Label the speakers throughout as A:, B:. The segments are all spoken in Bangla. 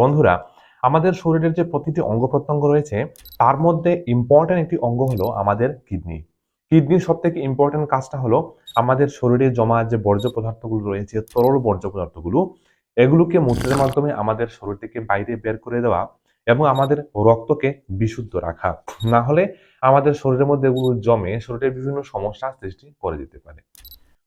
A: বন্ধুরা, আমাদের শরীরের যে প্রতিটি অঙ্গ প্রত্যঙ্গ রয়েছে, তার মধ্যে ইম্পর্টেন্ট একটি অঙ্গ হলো আমাদের কিডনি কিডনির সব থেকে ইম্পর্টেন্ট কাজটা হলো আমাদের শরীরে জমা যে বর্জ্য পদার্থগুলো রয়েছে, তরল বর্জ্য পদার্থগুলো, এগুলোকে মূত্রের মাধ্যমে আমাদের শরীর থেকে বাইরে বের করে দেওয়া এবং আমাদের রক্তকে বিশুদ্ধ রাখা। না হলে আমাদের শরীরের মধ্যে এগুলো জমে শরীরের বিভিন্ন সমস্যা সৃষ্টি করে দিতে পারে।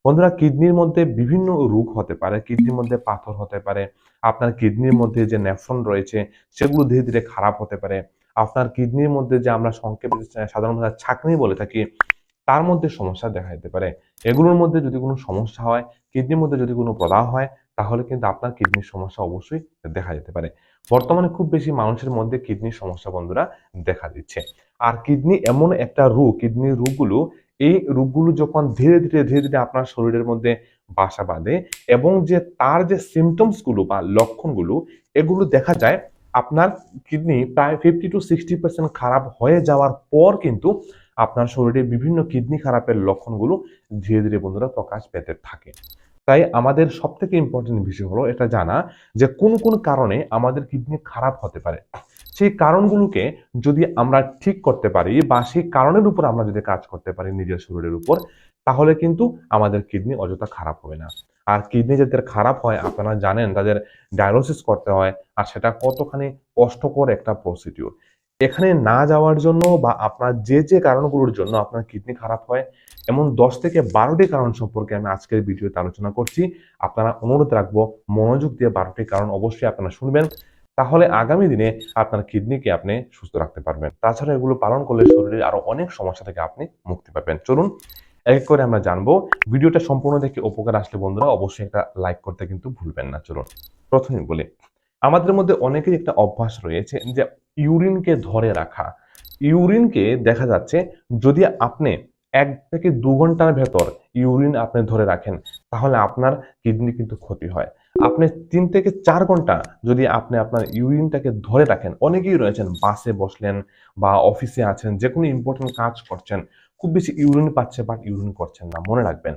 A: বন্ধুরা, কিডনির মধ্যে বিভিন্ন রোগ হতে পারে। কিডনির মধ্যে পাথর হতে পারে, আপনার কিডনির মধ্যে যে নেফ্রন রয়েছে, সেগুলো ধীরে ধীরে খারাপ হতে পারে। আপনার কিডনির মধ্যে যে আমরা সংক্ষেপে সাধারণ ভাষায় ছাকনি বলে থাকি, তার মধ্যে সমস্যা দেখা দিতে পারে। এগুলোর মধ্যে যদি কোনো সমস্যা হয়, কিডনির মধ্যে যদি কোনো প্রদাহ হয়, তাহলে কিন্তু আপনার কিডনির সমস্যা অবশ্যই দেখা যেতে পারে। বর্তমানে খুব বেশি মানুষের মধ্যে কিডনির সমস্যা বন্ধুরা দেখা দিচ্ছে। আর কিডনি এমন একটা রোগ, কিডনির রোগগুলো এই রোগগুলো যখন ধীরে ধীরে ধীরে ধীরে আপনার শরীরের মধ্যে বাসা বাঁধে এবং যে তার যে সিমটমসগুলো বা লক্ষণগুলো, এগুলো দেখা যায়, আপনার কিডনি প্রায় ফিফটি টু সিক্সটি পার্সেন্ট খারাপ হয়ে যাওয়ার পর কিন্তু আপনার শরীরে বিভিন্ন কিডনি খারাপের লক্ষণগুলো ধীরে ধীরে বন্ধুরা প্রকাশ পেতে থাকে। তাই আমাদের সব থেকে ইম্পর্টেন্ট বিষয় হলো এটা জানা যে কোন কোন কারণে আমাদের কিডনি খারাপ হতে পারে। সেই কারণগুলোকে যদি আমরা ঠিক করতে পারি বা সেই কারণের উপর আমরা যদি কাজ করতে পারি নিজের শরীরের উপর, তাহলে কিন্তু আমাদের কিডনি অযথা খারাপ হবে না। আর কিডনি যাদের খারাপ হয়, আপনারা জানেন তাদের ডায়ালিসিস করতে হয়, আর সেটা কতখানি কষ্টকর একটা প্রসিডিউর এখানে না যাওয়ার জন্য বা আপনার যে যে কারণগুলোর জন্য আপনার কিডনি খারাপ হয়, এমন দশ থেকে বারোটি কারণ সম্পর্কে আমি আজকের ভিডিওতে আলোচনা করছি। আপনারা অনুরোধ রাখব মনোযোগ দিয়ে বারোটি কারণ অবশ্যই আপনারা শুনবেন। তাহলে আগামী দিনে আপনার কিডনিকে আপনি সুস্থ রাখতে পারবেন। তাছাড়া এগুলো পালন করলে শরীরে আরও অনেক সমস্যা থেকে আপনি মুক্তি পাবেন। চলুন, এক এক করে আমরা জানব। ভিডিওটা সম্পূর্ণ দেখে উপকার আসলে বন্ধুরা অবশ্যই একটা লাইক করতে কিন্তু ভুলবেন না। চলুন, প্রথমে বলি, আমাদের মধ্যে অনেকের একটা অভ্যাস রয়েছে যে ইউরিনকে ধরে রাখা। ইউরিনকে দেখা যাচ্ছে যদি আপনি এক থেকে দু ঘণ্টার ভেতর ইউরিন আপনি ধরে রাখেন তাহলে আপনার কিডনি কিন্তু ক্ষতি হয়। আপনি তিন থেকে চার ঘণ্টা যদি আপনি আপনার ইউরিনটাকে ধরে রাখেন, অনেকেই রয়েছেন, বাসে বসলেন বা অফিসে আছেন যে কোনো ইম্পর্টেন্ট কাজ করছেন, খুব বেশি ইউরিন পাচ্ছে বাট ইউরিন করছেন না, মনে রাখবেন।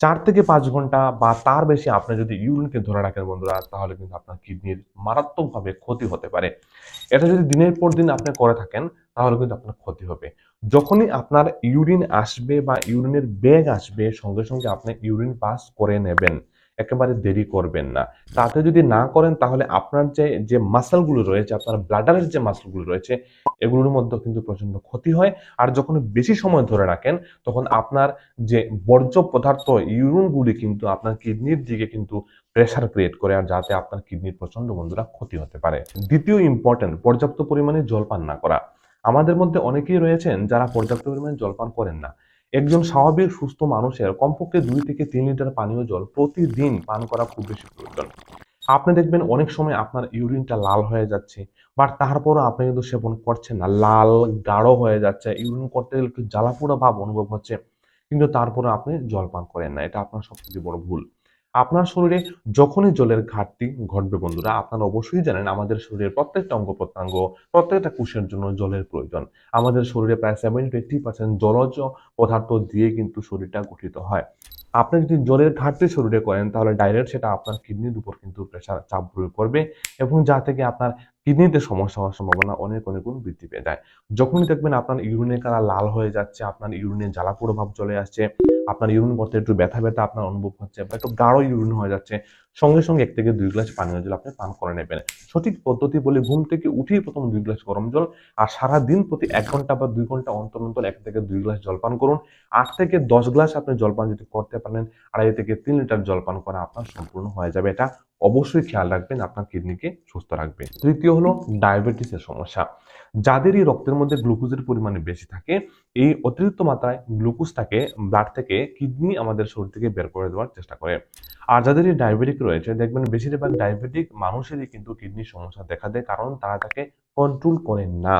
A: চার থেকে পাঁচ ঘণ্টা বা তার বেশি আপনি যদি ইউরিনকে ধরে রাখেন বন্ধুরা, তাহলে কিন্তু আপনার কিডনির মারাত্মকভাবে ক্ষতি হতে পারে। এটা যদি দিনের পর দিন আপনি করে থাকেন, তাহলে কিন্তু আপনার ক্ষতি হবে। যখনই আপনার ইউরিন আসবে বা ইউরিনের বেগ আসবে, সঙ্গে সঙ্গে আপনি ইউরিন পাস করে নেবেন। একেবারে দেরি করবেন না। তাতে যদি না করেন, তাহলে আপনার যে যে মাসেলগুলো রয়েছে, আপনার ব্লাডারের যে মাসেলগুলো রয়েছে, এগুলোর মধ্যে কিন্তু প্রচণ্ড ক্ষতি হয়। আর যখন বেশি সময় ধরে রাখেন, তখন আপনার যে বর্জ্য পদার্থ, ইউরিনগুলি কিন্তু আপনার কিডনির দিকে কিন্তু প্রেশার ক্রিয়েট করে, আর যাতে আপনার কিডনির প্রচণ্ড বন্ধুরা ক্ষতি হতে পারে। দ্বিতীয় ইম্পর্টেন্ট পর্যাপ্ত পরিমাণে জল পান না করা। আমাদের মধ্যে অনেকেই রয়েছেন যারা পর্যাপ্ত পরিমাণে জল পান করেন না। একজন স্বাভাবিক সুস্থ মানুষের কমপক্ষে দুই থেকে তিন লিটার পানীয় জল প্রতিদিন পান করা খুব বেশি প্রয়োজন। আপনি দেখবেন অনেক সময় আপনার ইউরিনটা লাল হয়ে যাচ্ছে বাট তারপরও আপনি কিন্তু সেবন করছেন না, লাল, গাঢ় হয়ে যাচ্ছে, ইউরিন করতে গেলে একটু জ্বালাপুরা ভাব অনুভব হচ্ছে, কিন্তু তারপরে আপনি জল পান করেন না, এটা আপনার সবথেকে বড় ভুল। আপনার শরীরে যখনই জলের ঘাটতি ঘটবে, বন্ধুরা, আপনারা অবশ্যই জানেন আমাদের শরীরের প্রত্যেকটা অঙ্গ প্রত্যঙ্গ, প্রত্যেকটা কোষের জন্য জলের প্রয়োজন। আমাদের শরীরে প্রায় সেভেন্টি এইটি পার্সেন্ট জলজ পদার্থ দিয়ে কিন্তু শরীরটা গঠিত হয়। আপনি যদি জলের ঘাটতি শরীরে করেন, তাহলে ডাইরেক্ট সেটা আপনার কিডনির উপর কিন্তু প্রেশার চাপ প্রয়োগ করবে এবং যা থেকে আপনার কিডনিতে সমস্যা হওয়ার সম্ভাবনা অনেক অনেক গুণ বৃদ্ধি পেয়ে যায়। যখনই দেখবেন আপনার ইউরিনের কালার লাল হয়ে যাচ্ছে, আপনার ইউরিনে জ্বালাপুরো ভাব চলে আসছে আপনার ইউরিন করতে একটু ব্যথা ব্যথা আপনার অনুভব হচ্ছে বা একটু গাঢ় ইউরিন হয়ে যাচ্ছে, সঙ্গে সঙ্গে এক থেকে দুই গ্লাস পানীয় জল আপনি পান করে নেবেন। সঠিক পদ্ধতি বলে ঘুম থেকে উঠেই প্রথম দুই গ্লাস গরম জল আর সারা দিন প্রতি এক ঘণ্টা বা দুই ঘণ্টা অন্তর অন্তর এক থেকে দুই গ্লাস জল পান করুন। আট থেকে দশ গ্লাস আপনি জলপান যদি করতে পারেন, আড়াই থেকে তিন লিটার জলপান করা আপনার সম্পূর্ণ হয়ে যাবে। এটা অবশ্যই খেয়াল রাখবেন, আপনার কিডনিকে সুস্থ রাখবে তৃতীয় হলো ডায়াবেটিসের সমস্যা। যাদের এই রক্তের মধ্যে গ্লুকোজের পরিমাণে বেশি থাকে, এই অতিরিক্ত মাত্রায় গ্লুকোজটাকে ব্লাড থেকে কিডনি আমাদের শরীর থেকে বের করে দেওয়ার চেষ্টা করে। আর যাদের এই ডায়াবেটিক রয়েছে, দেখবেন বেশিরভাগ ডায়াবেটিক মানুষেরই কিন্তু কিডনির সমস্যা দেখা দেয়, কারণ তারা তাকে কন্ট্রোল করেন না।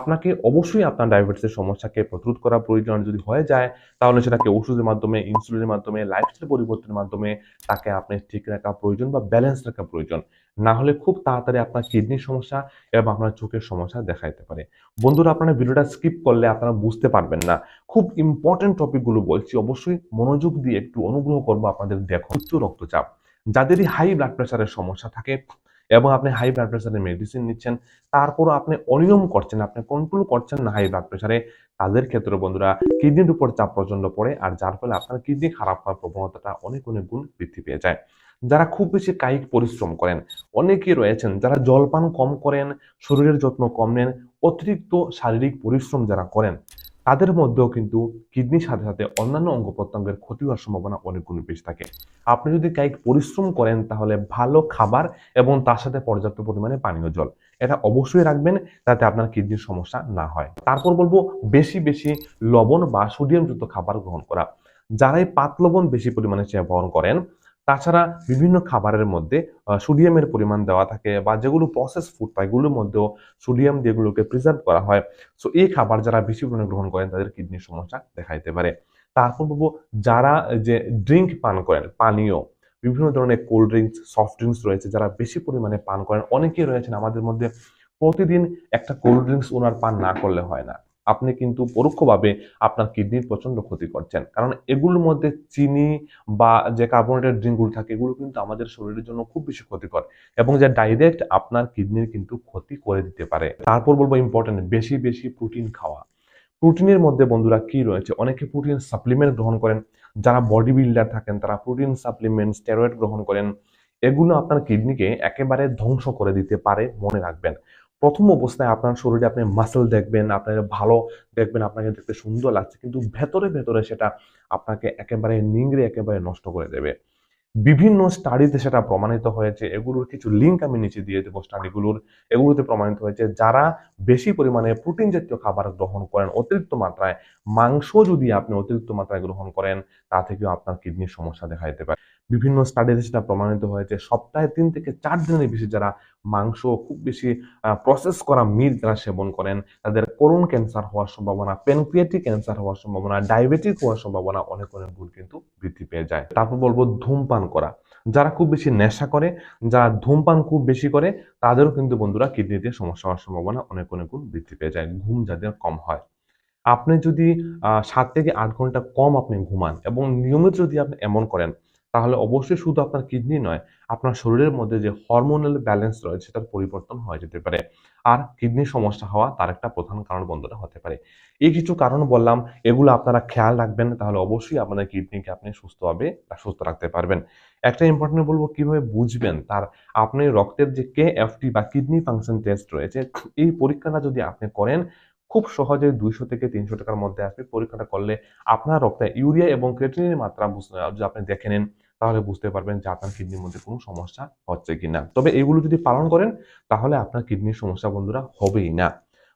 A: আপনাকে অবশ্যই আপনার ডায়াবেটিসের সমস্যাকে প্রতিরোধ করা প্রয়োজন যদি হয়ে যায়, তাহলে সেটাকে ওষুধের মাধ্যমে ইনসুলিনের মাধ্যমে লাইফস্টাইল পরিবর্তনের মাধ্যমে তাকে আপনি ঠিক রাখা প্রয়োজন বা ব্যালেন্স রাখা প্রয়োজন। না হলে খুব তাড়াতাড়ি আপনার কিডনির সমস্যা এবং আপনার চোখের সমস্যা দেখা দিতে পারে। বন্ধুরা, আপনারা ভিডিওটা স্কিপ করলে আপনারা বুঝতে পারবেন না। খুব ইম্পর্টেন্ট টপিকগুলো বলছি। অবশ্যই মনোযোগ দিয়ে একটু অনুগ্রহ করব আপনাদের দেখো। উচ্চ রক্তচাপ। যাদেরই হাই ব্লাড প্রেশারের সমস্যা থাকে এবং আপনি হাই ব্লাড প্রেশারের মেডিসিন নিচ্ছেন, তারপরও আপনি অনিয়ম করছেন, আপনি কন্ট্রোল করছেন না হাই ব্লাড প্রেশারে তাদের ক্ষেত্রে বন্ধুরা কিডনির উপর চাপ প্রচণ্ড পড়ে, আর যার ফলে আপনার কিডনি খারাপ হওয়ার প্রবণতাটা অনেক অনেক গুণ বৃদ্ধি পেয়ে যায়। যারা খুব বেশি কায়িক পরিশ্রম করেন, অনেকেই রয়েছেন যারা জলপান কম করেন, শরীরের যত্ন কম নেন, অতিরিক্ত শারীরিক পরিশ্রম যারা করেন তাদের মধ্যেও কিন্তু কিডনির সাথে সাথে অন্যান্য অঙ্গ প্রত্যঙ্গের ক্ষতি হওয়ার সম্ভাবনা অনেক বেশি থাকে। আপনি যদি কায়িক পরিশ্রম করেন, তাহলে ভালো খাবার এবং তার সাথে পর্যাপ্ত পরিমাণে পানীয় জল, এটা অবশ্যই রাখবেন যাতে আপনার কিডনির সমস্যা না হয়। তারপর বলব, বেশি বেশি লবণ বা সোডিয়ামযুক্ত খাবার গ্রহণ করা। যারাই পাত লবণ বেশি পরিমাণে সেবন করেন তাছাড়া বিভিন্ন খাবারের মধ্যে সোডিয়ামের পরিমাণ দেওয়া থাকে বা যেগুলো প্রসেস ফুড পায় এগুলোর মধ্যেও সোডিয়াম যেগুলোকে প্রিজার্ভ করা হয়। সো এই খাবার যারা বেশি পরিমাণে গ্রহণ করেন, তাদের কিডনির সমস্যা দেখা দিতে পারে। তারপর বলব, যারা যে ড্রিঙ্ক পান করেন, পানীয়, বিভিন্ন ধরনের কোল্ড ড্রিঙ্কস সফট ড্রিঙ্কস রয়েছে, যারা বেশি পরিমাণে পান করেন, অনেকেই রয়েছেন আমাদের মধ্যে, প্রতিদিন একটা কোল্ড ড্রিঙ্কস ওনার পান না করলে হয় না। আপনি কিন্তু পরোক্ষভাবে আপনার কিডনির প্রচণ্ড ক্ষতি করছেন। কারণ এগুলোর মধ্যে চিনি বা যে কার্বোনেটেড ড্রিঙ্কগুলো থাকে, এগুলো কিন্তু আমাদের শরীরের জন্য খুব বেশি ক্ষতিকর এবং যা ডাইরেক্ট আপনার কিডনির কিন্তু ক্ষতি করে দিতে পারে। তারপর বলব ইম্পর্টেন্ট বেশি বেশি প্রোটিন খাওয়া। প্রোটিনের মধ্যে বন্ধুরা কি রয়েছে? অনেকে প্রোটিন সাপ্লিমেন্ট গ্রহণ করেন। যারা বডি বিল্ডার থাকেন, তারা প্রোটিন সাপ্লিমেন্ট স্টেরয়েড গ্রহণ করেন। এগুলো আপনার কিডনিকে একেবারে ধ্বংস করে দিতে পারে, মনে রাখবেন। প্রথম অবস্থায় আপনার শরীরে আপনি মাসেল দেখবেন আপনার ভালো দেখবেন, আপনাকে দেখতে সুন্দর লাগছে, কিন্তু ভেতরে ভেতরে সেটা আপনাকে একেবারে নিংড়ে, একেবারে নষ্ট করে দেবে। বিভিন্ন স্টাডিতে সেটা প্রমাণিত হয়েছে, এগুলোর কিছু লিঙ্ক আমি নিচে দিয়ে দেবো স্টাডিগুলোর এগুলোতে প্রমাণিত হয়েছে, যারা বেশি পরিমাণে প্রোটিন জাতীয় খাবার গ্রহণ করেন, অতিরিক্ত মাত্রায় মাংস যদি আপনি অতিরিক্ত মাত্রায় গ্রহণ করেন, তা থেকেও আপনার কিডনির সমস্যা দেখা দিতে পারে। বিভিন্ন স্টাডিতে সেটা প্রমাণিত হয়েছে। সপ্তাহে তিন থেকে চার দিনের বেশি যারা মাংস খুব বেশি প্রসেস করা মিট যারা সেবন করেন, তাদের করুণ ক্যান্সার হওয়ার সম্ভাবনা পেনক্রিয়াটিক ক্যান্সার হওয়ার সম্ভাবনা ডায়াবেটিক হওয়ার সম্ভাবনা অনেক অনেক গুণ কিন্তু বৃদ্ধি পেয়ে যায়। তারপর বলব ধূমপান করা। যারা খুব বেশি নেশা করে, যারা ধূমপান খুব বেশি করে, তাদেরও কিন্তু বন্ধুরা কিডনিতে সমস্যা হওয়ার সম্ভাবনা অনেক অনেক গুণ বৃদ্ধি পেয়ে যায়। ঘুম যাদের কম হয়। আপনি যদি সাত থেকে আট ঘণ্টা কম আপনি ঘুমান এবং নিয়মিত যদি আপনি এমন করেন তাহলে অবশ্যই শুধু আপনার কিডনি নয়, আপনার শরীরের মধ্যে যে হরমোনাল ব্যালেন্স রয়েছে সেটার পরিবর্তন হয়ে যেতে পারে। আর কিডনির সমস্যা হওয়া তার একটা প্রধান কারণ বন্ধুরা হতে পারে। এই কিছু কারণ বললাম, এগুলো আপনারা খেয়াল রাখবেন, তাহলে অবশ্যই আপনাদের কিডনিকে আপনি সুস্থভাবে সুস্থ রাখতে পারবেন। একটা ইম্পর্টেন্ট বলব, কীভাবে বুঝবেন তার, আপনি রক্তের যে কে এফটি বা কিডনি ফাংশন টেস্ট রয়েছে, এই পরীক্ষাটা যদি আপনি করেন, খুব সহজে দুইশো থেকে তিনশো টাকার মধ্যে আসবে পরীক্ষাটা করলে আপনার রক্তে ইউরিয়া এবং ক্রেটিনের মাত্রা বুঝ- যদি আপনি দেখে নেন তাহলে বুঝতে পারবেন যে আপনার কিডনির মধ্যে কোনো সমস্যা হচ্ছে কি না তবে এগুলো যদি পালন করেন, তাহলে আপনার কিডনির সমস্যা বন্ধুরা হবেই না।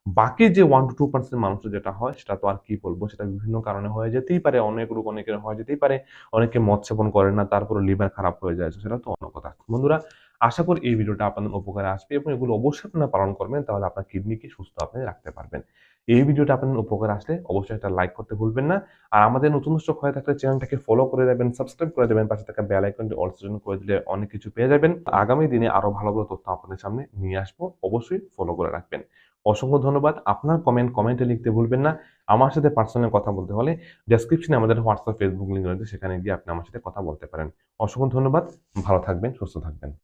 A: বাকি যে ওয়ান টু টু পার্সেন্ট মানুষ যেটা হয়, সেটা তো আর কি বলব? সেটা বিভিন্ন কারণে হয়ে যেতেই পারে। অনেক রোগ অনেকের হয়ে যেতেই পারে। অনেকে মদ সেবন করে না তারপরে লিভার খারাপ হয়ে যায়। সেটা তো অন্য কথা। বন্ধুরা আশা করি এই ভিডিওটা আপনাদের উপকারে আসবে এবং এগুলো অবশ্যই আপনারা পালন করবেন, তাহলে আপনার কিডনিকে সুস্থ আপনি রাখতে পারবেন। এই ভিডিওটা আপনাদের উপকার আসলে অবশ্যই একটা লাইক করতে ভুলবেন না। আর আমাদের নতুন দর্শক হয়ে থাকলে চ্যানেলটাকে ফলো করে দেবেন সাবস্ক্রাইব করে দেবেন, পাশে থাকা বেল আইকনটি অল সিজন করে দিলে অনেক কিছু পেয়ে যাবেন। আগামী দিনে আরও ভালো ভালো তথ্য আপনাদের সামনে নিয়ে আসব, অবশ্যই ফলো করে রাখবেন। অসংখ্য ধন্যবাদ। আপনার কমেন্ট কমেন্টে লিখতে ভুলবেন না। আমার সাথে পার্সোনাল কথা বলতে হলে ডেসক্রিপশনে আমাদের হোয়াটসঅ্যাপ ফেসবুক লিঙ্ক রয়েছে, সেখানে গিয়ে আপনি আমার সাথে কথা বলতে পারেন। অসংখ্য ধন্যবাদ। ভালো থাকবেন, সুস্থ থাকবেন।